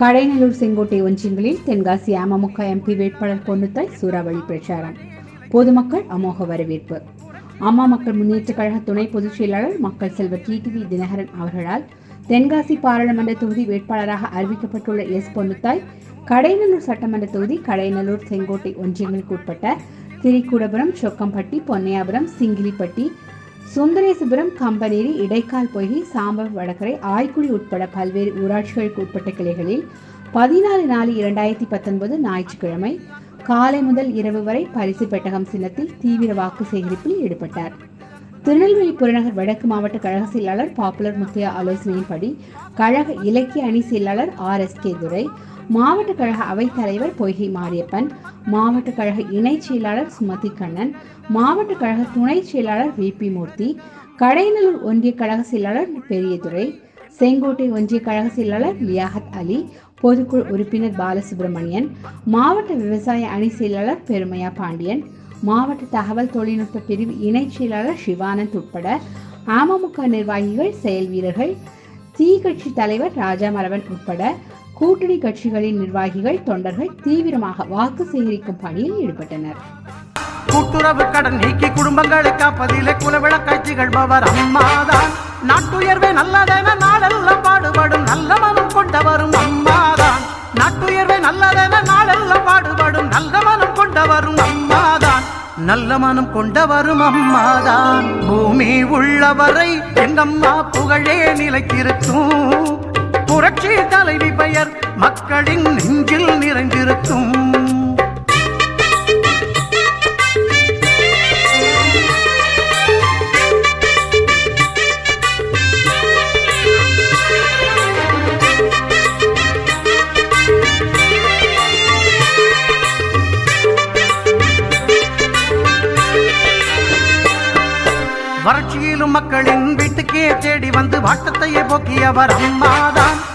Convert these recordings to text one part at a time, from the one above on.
கடைநல்லூர் செங்கோட்டை ஒன்றியங்களில் தென்காசி அமமுக எம்பி வேட்பாளர் பொன்னுத்தாய் சூறாவளி பிரச்சாரம். பொதுமக்கள் அமோக வரவேற்பு. அம்மா மக்கள் முன்னேற்ற கழக துணை பொதுச் செயலாளர் மக்கள் செல்வர் டிடிவி தினகரன் அவர்களால் தென்காசி பாராளுமன்ற தொகுதி வேட்பாளராக அறிவிக்கப்பட்டுள்ள எஸ். பொன்னுத்தாய் கடைநல்லூர் சட்டமன்ற தொகுதி கடைநல்லூர் செங்கோட்டை ஒன்றியங்களுக்கு உட்பட்ட திரிக்கூடபுரம் சொக்கம்பட்டி பொன்னையாபுரம் சிங்கிலிப்பட்டி சுந்தரேசபுரம் கம்பனேரி இடைக்கால் பொய்கை சாம்பவ் வடகரை ஆய்க்குடி உட்பட பல்வேறு ஊராட்சிகளுக்கு உட்பட்ட கிளைகளில் பதினாலு நாலு இரண்டாயிரத்தி பத்தொன்பது ஞாயிற்றுக்கிழமை காலை முதல் இரவு வரை பரிசு பெட்டகம் சின்னத்தில் தீவிர வாக்கு சேகரிப்பில் ஈடுபட்டார். திருநெல்வேலி புறநகர் வடக்கு மாவட்ட கழக செயலாளர் பாப்புலர் முத்தையா ஆலோசனையின்படி கழக இலக்கிய அணி செயலாளர் ஆர் எஸ் கே துரை மாவட்ட கழக அவைத் தலைவர் பொய்கை மாரியப்பன் மாவட்ட கழக இணைச் செயலாளர் சுமதி கண்ணன் மாவட்ட கழக துணை செயலாளர் வி. பி. மூர்த்தி கடைநல்லூர் ஒன்றிய கழக செயலாளர் பெரியதுரை செங்கோட்டை ஒன்றிய கழக செயலாளர் லியாகத் அலி பொதுக்குழு உறுப்பினர் பாலசுப்ரமணியன் மாவட்ட விவசாய அணி செயலாளர் பெருமையா பாண்டியன் மாவட்ட தகவல் தொழில்நுட்ப பிரிவு இணைச் செயலாளர் சிவானந்த் உட்பட அமமுக நிர்வாகிகள் செயல் வீரர்கள் தீ கட்சி தலைவர் ராஜா மரவன் உட்பட கூட்டணி கட்சிகளின் நிர்வாகிகள் தொண்டர்கள் தீவிரமாக வாக்கு சேகரிக்கும் பணியில் ஈடுபட்டனர். கூட்டுறவு கடன் நீக்கி குடும்பங்களை காப்பதிலே காட்சிகள் பவர் அம்மாதான். நாட்டுயர்வே நல்லதென நாளெல்லாம் பாடுபடும் நல்ல மனம் கொண்டவரும் அம்மாதான். நாட்டுயர்வே நல்லதென நாளெல்லாம் பாடுபடும் நல்ல மனம் கொண்டவரும் அம்மாதான். நல்ல மனம் கொண்டவரும் அம்மாதான். பூமி உள்ளவரை எங்கம்மா புகழே நிலைத்திருக்கும் புரட்சி தலைவி பெயர் மக்களின் நெஞ்சில் நிறைந்திருக்கும். வறட்சியிலும் மக்களின் வீட்டுக்கே தேடி வந்து வாட்டத்தையே போக்கியவர் அம்மாதான்.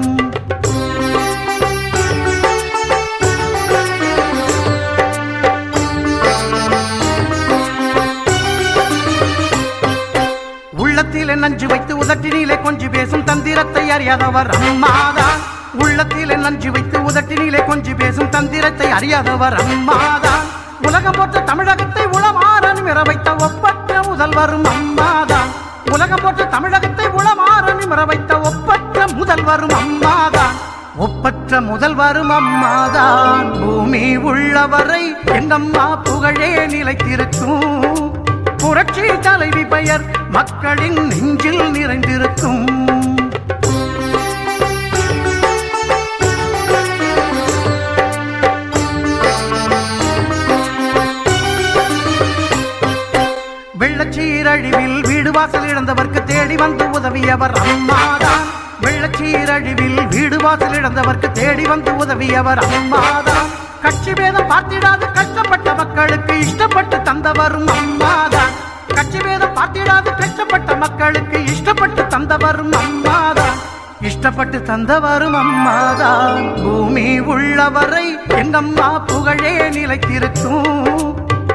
உள்ளத்திலே நஞ்சு வைத்து உதட்டினிலே கொஞ்சி பேசும் தந்திரத்தை அறியாதவர் அம்மாதான் உள்ளத்திலே நஞ்சு வைத்து உதட்டினிலே கொஞ்சி பேசும் தந்திரத்தை அறியாதவர் அம்மாதான் உலகம் போற்ற தமிழகத்தை உளமாற நிமிர வைத்த ஒப்பற்ற முதல்வரும் அம்மாதான் உலகம் போற்ற தமிழகத்தை உளமாற நிமிர வைத்த ஒப்பற்ற முதல்வரும் அம்மாதான் ஒப்பற்ற முதல்வரும் அம்மாதான். பூமி உள்ளவரை எங்கம்மா புகழே நிலைத்திருக்கும். தலைவி பெயர் மக்களின் நெஞ்சில் நிறைந்திருக்கும். வெள்ளச்சீரழிவில் வீடு வாசல் இழந்தவர்க்கு தேடி வந்து உதவியவர் அம்மாதான். வெள்ளச்சீரழிவில் வீடு வாசல் இழந்தவர்க்கு தேடி வந்து உதவியவர் அம்மாதான். கட்சி பேதம் பார்த்திடாது கஷ்டப்பட்ட மக்களுக்கு இஷ்டப்பட்டு தந்தவரும் அம்மாதான். கட்சி வேதம் பார்த்திடாது கஷ்டப்பட்ட மக்களுக்கு இஷ்டப்பட்டு தந்தவரும் அம்மாதான். இஷ்டப்பட்டு தந்தவரும் அம்மாதான். பூமி உள்ளவரை எங்கம்மா புகழே நிலைத்திருக்கும்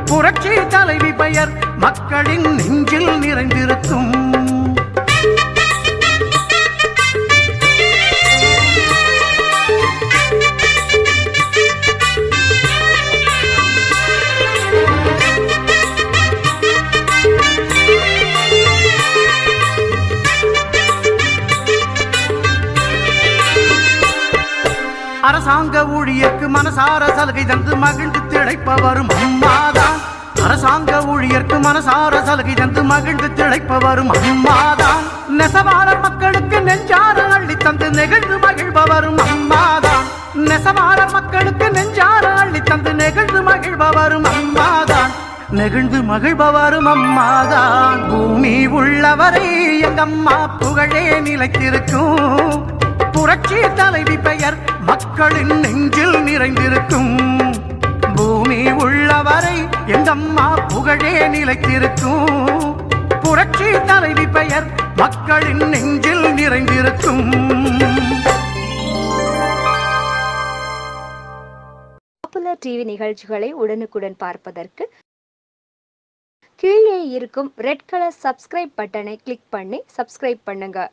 புரட்சி தலைவி பெயர் மக்களின் நெஞ்சில் நிறைந்திருக்கும் அரசாங்க ஊழியர்க்கு மனசார சலுகை தந்து மகிழ்ந்து திளைப்பவரும் அம்மாதான் அரசாங்க ஊழியர்க்கு மனசார சலுகை தந்து மகிழ்ந்து திளைப்பவரும் அம்மாதான் நெசவாளர் மக்களுக்கு நெஞ்சார அள்ளி தந்து நெகிழ்ந்து மகிழ்பவரும் அம்மாதான் நெசவாளர் மக்களுக்கு நெஞ்சார அள்ளி தந்து நெகிழ்ந்து மகிழ்பவரும் அம்மாதான் நெகிழ்ந்து மகிழ்பவரும் அம்மாதான் பூமி உள்ளவரை எங்கம்மா புகழே நிலைத்திருக்கும். புரட்சி தலைவி பெயர். மக்களின் நெஞ்சில் நிறைந்திருக்கும். பூமி தங்கம்மா புகழே நிலைத்திருக்கும். புரட்சி தலைவி பெயர். மக்களின் நெஞ்சில் நிறைந்திருக்கும். பாப்புலர் டிவி நிகழ்ச்சிகளை உடனுக்குடன் பார்ப்பதற்கு கீழே இருக்கும் ரெட் கலர் சப்ஸ்கிரைப் பட்டனை கிளிக் பண்ணி சப்ஸ்கிரைப் பண்ணுங்க.